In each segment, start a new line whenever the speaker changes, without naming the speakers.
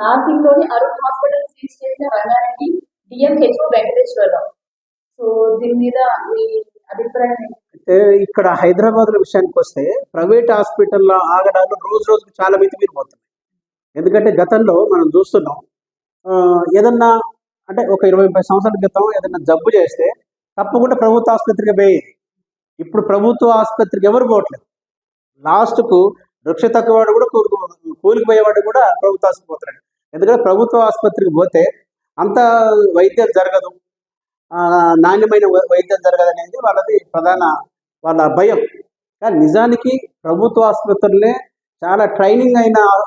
నార్సింగ్లోని Arun hospital seize చేసిన Rangareddy DMHO Venkateswararao. So దీని మీద మీ అభిప్రాయం
అయితే ఇక్కడ హైదరాబాద్ విషయానికి వస్తే ప్రైవేట్ హాస్పిటల్లో ఆగడాలు రోజు రోజుకు చాలా మితిమీరిపోతున్నాయి ఎందుకంటే గతంలో మనం చూస్తున్నాం ఏదన్నా అంటే ఒక ఇరవై ముప్పై సంవత్సరాల క్రితం ఏదన్నా జబ్బు చేస్తే తప్పకుండా ప్రభుత్వ ఆసుపత్రికి పోయేది ఇప్పుడు ప్రభుత్వ ఆసుపత్రికి ఎవరు పోవట్లేదు. లాస్ట్కు వృక్ష తక్కువవాడు కూడా కూలి కూలికి పోయేవాడు కూడా ప్రభుత్వ ఆసుపత్రి పోతున్నాడు. ఎందుకంటే ప్రభుత్వ ఆసుపత్రికి పోతే అంత వైద్యం జరగదు. నాణ్యమైన వై- వైద్యం జరగదు అనేది వాళ్ళది ప్రధాన వాళ్ళ భయం. కానీ నిజానికి ప్రభుత్వ ఆసుపత్రులే చాలా ట్రైనింగ్ అయిన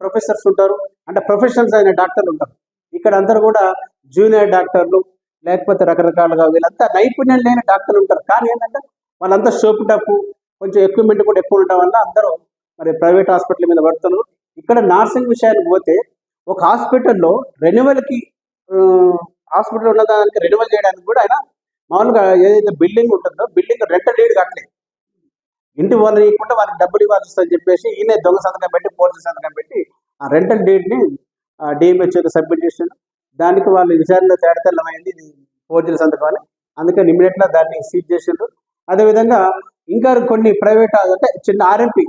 ప్రొఫెసర్స్ ఉంటారు. అంటే ప్రొఫెషనల్స్ అయిన డాక్టర్లు ఉంటారు. ఇక్కడ అందరూ కూడా జూనియర్ డాక్టర్లు లేకపోతే రకరకాలుగా వీళ్ళంతా నైపుణ్యం లేని డాక్టర్లు ఉంటారు. కానీ ఏంటంటే వాళ్ళంతా షోపు డప్పు కొంచెం ఎక్విప్మెంట్ కూడా ఎక్కువ ఉండటం వల్ల అందరూ మరి ప్రైవేట్ హాస్పిటల్ మీద పడుతున్నారు. ఇక్కడ నర్సింగ్ విషయానికి పోతే ఒక హాస్పిటల్లో రెన్యువల్కి హాస్పిటల్ ఉన్న దానికి రెన్యువల్ చేయడానికి కూడా ఆయన మామూలుగా ఏదైతే బిల్డింగ్ ఉంటుందో బిల్డింగ్ రెంటల్ డీడ్ కట్టలేదు. ఇంటి వాళ్ళు ఇవ్వకుండా వాళ్ళకి డబ్బులు ఇవ్వాల్సి అని చెప్పేసి ఈయన దొంగ సంతకం పెట్టి పోలీసు సంతకం పెట్టి ఆ రెంటల్ డీడ్ని డిఎంహెచ్ఓకి సబ్మిట్ చేసాడు దానికి వాళ్ళు విచారణలో తేడతెల్లమైంది ఇది ఫోర్జరీ సంతకం అని. అందుకని ఇమీడియట్గా దాన్ని సీజ్ చేసిండ్రు అదేవిధంగా ఇంకా కొన్ని ప్రైవేట్ అంటే చిన్న ఆర్ఎంపీ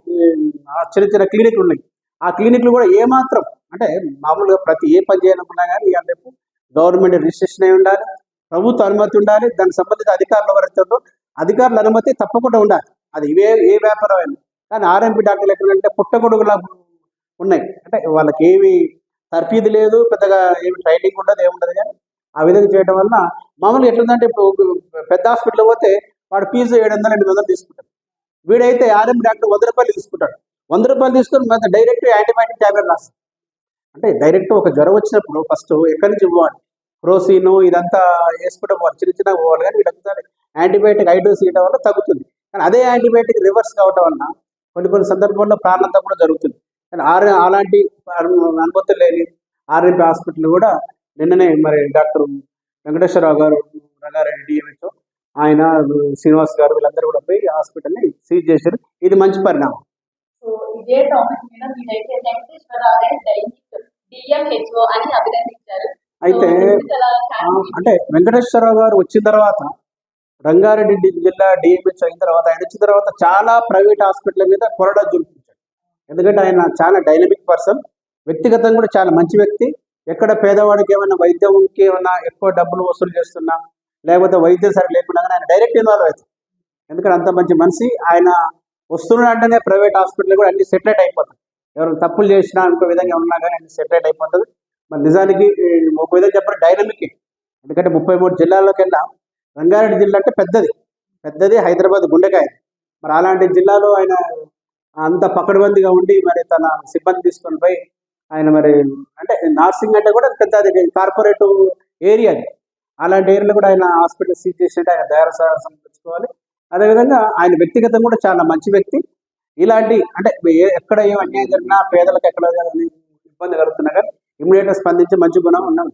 చిన్న చిన్న క్లినిక్లు ఉన్నాయి. ఆ క్లినిక్లు కూడా ఏమాత్రం అంటే మామూలుగా ప్రతి ఏ పని చేయాలనుకున్నా కానీ ఇవాళ రేపు గవర్నమెంట్ రిజిస్ట్రేషన్ అయి ఉండాలి ప్రభుత్వ అనుమతి ఉండాలి దానికి సంబంధిత అధికారులు ఎవరైతే ఉండో అధికారుల అనుమతి తప్పకుండా ఉండాలి. అది ఇవే ఏ వ్యాపారం అయినా. కానీ ఆర్ఎంపీ డాక్టర్లు ఎక్కడంటే పుట్టగొడుగులా ఉన్నాయి. అంటే వాళ్ళకి ఏమి తర్ఫీదు లేదు పెద్దగా ఏమి ట్రైనింగ్ ఉండదు ఏముండదు కానీ ఆ విధంగా చేయడం వల్ల మామూలుగా ఎట్లుందంటే ఇప్పుడు పెద్ద హాస్పిటల్ పోతే వాడు ఫీజు ఏడు వందలు ఎనిమిది వందలు తీసుకుంటాడు వీడైతే ఆర్ఎం డాక్టర్ వంద రూపాయలు తీసుకుంటాడు. వంద రూపాయలు తీసుకొని మొత్తం డైరెక్ట్ యాంటీబయాటిక్ ట్యాబ్లెట్ రాస్తాడు. అంటే డైరెక్ట్ ఒక జ్వరం వచ్చినప్పుడు ఫస్ట్ ఎక్కడి నుంచి పోవాలి? క్రోసిన్ ఇదంతా వేసుకుంటే పోవాలి. చిన్న చిన్న పోవాలి కానీ వీళ్ళంతా యాంటీబయాటిక్ ఐడోస్ ఇవ్వడం వల్ల తగ్గుతుంది. కానీ అదే యాంటీబయాటిక్ రివర్స్ కావడం వల్ల కొన్ని కొన్ని సందర్భాల్లో ప్రాణంతా కూడా జరుగుతుంది. కానీ ఆర్ అలాంటి అనుమతులు లేని ఆర్ఎంపీ హాస్పిటల్ కూడా నిన్ననే మరి డాక్టర్ వెంకటేశ్వరరావు గారు రంగారెడ్డి డిఎంహెచ్ఓ ఆయన శ్రీనివాస్ గారు వీళ్ళందరూ కూడా పోయి హాస్పిటల్ని సీజ్ చేశారు. ఇది మంచి పరిణామం.
టాపిక్ మీద మీరైతే వెంకటేశ్వరరావు గారి డైరెక్ట్ డిఎంహెచ్ఓ అని అభినందించారు.
అయితే? అంటే వెంకటేశ్వరరావు గారు వచ్చిన తర్వాత రంగారెడ్డి జిల్లా డిఎంహెచ్ అయిన తర్వాత ఆయన వచ్చిన తర్వాత చాలా ప్రైవేట్ హాస్పిటల్ మీద కొరడా చూపించాడు ఎందుకంటే ఆయన చాలా డైనమిక్ పర్సన్ వ్యక్తిగతంగా కూడా చాలా మంచి వ్యక్తి. ఎక్కడ పేదవాడికి ఏమైనా వైద్యంకి ఏమైనా ఎక్కువ డబ్బులు వసూలు చేస్తున్నా లేకపోతే వైద్యం సరి లేకుండా ఆయన డైరెక్ట్ ఇన్వాల్వ్ అవుతాడు. ఎందుకంటే అంత మంచి మనిషి. ఆయన వస్తున్నాడు అంటేనే ప్రైవేట్ హాస్పిటల్ కూడా అన్ని సెటిలైట్ అయిపోతుంది ఎవరు తప్పులు చేసినా ఇంకో విధంగా ఉన్నా కానీ అన్ని సెటిలైట్ అయిపోతుంది మరి నిజానికి ఒక విధంగా చెప్పారు డైనమిక్ ఎందుకంటే ముప్పై మూడు జిల్లాల్లోకి వెళ్ళా రంగారెడ్డి జిల్లా అంటే పెద్దది. పెద్దది హైదరాబాద్ గుండెకాయ. మరి అలాంటి జిల్లాలో ఆయన అంత పకడ్బందీగా ఉండి మరి తన సిబ్బంది తీసుకొని పోయి ఆయన మరి అంటే నార్సింగ్ అంటే కూడా పెద్ద అది కార్పొరేట్ ఏరియా అది. అలాంటి ఏరియాలో కూడా ఆయన హాస్పిటల్ సీజ్ చేసినట్టు ఆయన దయార తెచ్చుకోవాలి. అదేవిధంగా ఆయన వ్యక్తిగతం కూడా చాలా మంచి వ్యక్తి. ఇలాంటి అంటే ఎక్కడ ఏం అన్యాయం జరిగినా పేదలకు ఎక్కడ ఇబ్బంది కలుగుతున్నా కానీ ఇమ్మీడియట్గా స్పందించి మంచి గుణం ఉన్నాం